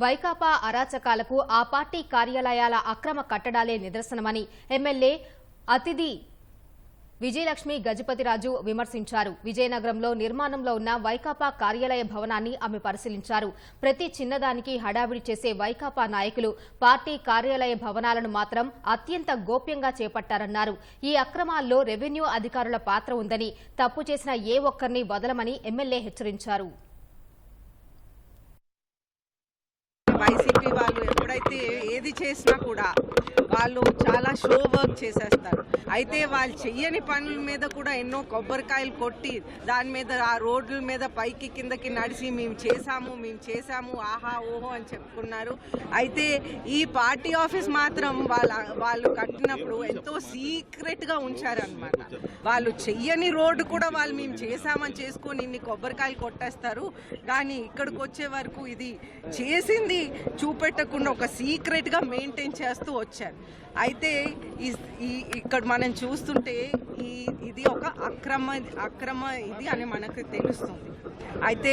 వైకాపా అరాచకాలకు ఆ పార్టీ కార్యాలయాల అక్రమ కట్టడాలే నిదర్శనమని ఎమ్మెల్యే అతిథి విజయలక్ష్మి గజపతిరాజు విమర్శించారు. విజయనగరంలో నిర్మాణంలో ఉన్న వైకాపా కార్యాలయ భవనాన్ని ఆమె పరిశీలించారు. ప్రతి చిన్నదానికి హడావిడి చేసే వైకాపా నాయకులు పార్టీ కార్యాలయ భవనాలను మాత్రం అత్యంత గోప్యంగా చేపట్టారన్నారు. ఈ అక్రమాల్లో రెవెన్యూ అధికారుల పాత్ర ఉందని తప్పు చేసిన ఏ ఒక్కరిని వదలమని ఎమ్మెల్యే హెచ్చరించారు. చేసినా కూడా. వాళ్ళు చాలా షో వర్క్ చేసేస్తారు. అయితే వాళ్ళు చెయ్యని పనుల మీద కూడా ఎన్నో కొబ్బరికాయలు కొట్టి దాని మీద ఆ రోడ్ల మీద పైకి కిందకి నడిచి మేము చేసాము మేము చేసాము ఆహా ఓహో అని చెప్పుకున్నారు. అయితే ఈ పార్టీ ఆఫీస్ మాత్రం వాళ్ళ వాళ్ళు కట్టినప్పుడు ఎంతో సీక్రెట్గా ఉంచారనమాట వాళ్ళు చెయ్యని రోడ్డు కూడా వాళ్ళు మేము చేసామని చేసుకొని ఇన్ని కొబ్బరికాయలు కొట్టేస్తారు. కానీ ఇక్కడికి వచ్చే వరకు ఇది చేసింది చూపెట్టకుండా ఒక సీక్రెట్గా మెయింటైన్ చేస్తూ వచ్చారు. అయితే ఈ- ఈ ఇక్కడ మనం చూస్తుంటే ఈ ఇది ఒక అక్రమ అక్రమ ఇది అని మనకు తెలుస్తుంది. అయితే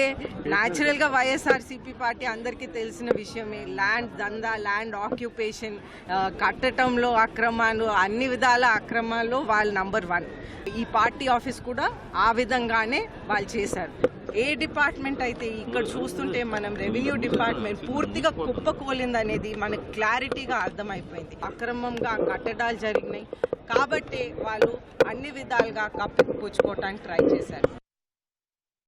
న్యాచురల్గా వైఎస్ఆర్సీపీ పార్టీ అందరికీ తెలిసిన విషయమే ల్యాండ్ దందా ల్యాండ్ ఆక్యుపేషన్ కట్టడంలో అక్రమాలు అన్ని విధాల అక్రమాల్లో వాళ్ళు నంబర్ వన్ ఈ పార్టీ ఆఫీస్ కూడా ఆ విధంగానే వాళ్ళు చేశారు. ఏ డిపార్ట్మెంట్ అయితే ఇక్కడ చూస్తుంటే మనం రెవెన్యూ డిపార్ట్మెంట్ పూర్తిగా కుప్పకూలింది అనేది మనకు క్లారిటీగా అర్థమైపోయింది. అక్రమంగా కట్టడాలు జరిగినాయి. కాబట్టి వాళ్ళు అన్ని విధాలుగా కప్పిపుచ్చుకోవటానికి ట్రై చేశారు.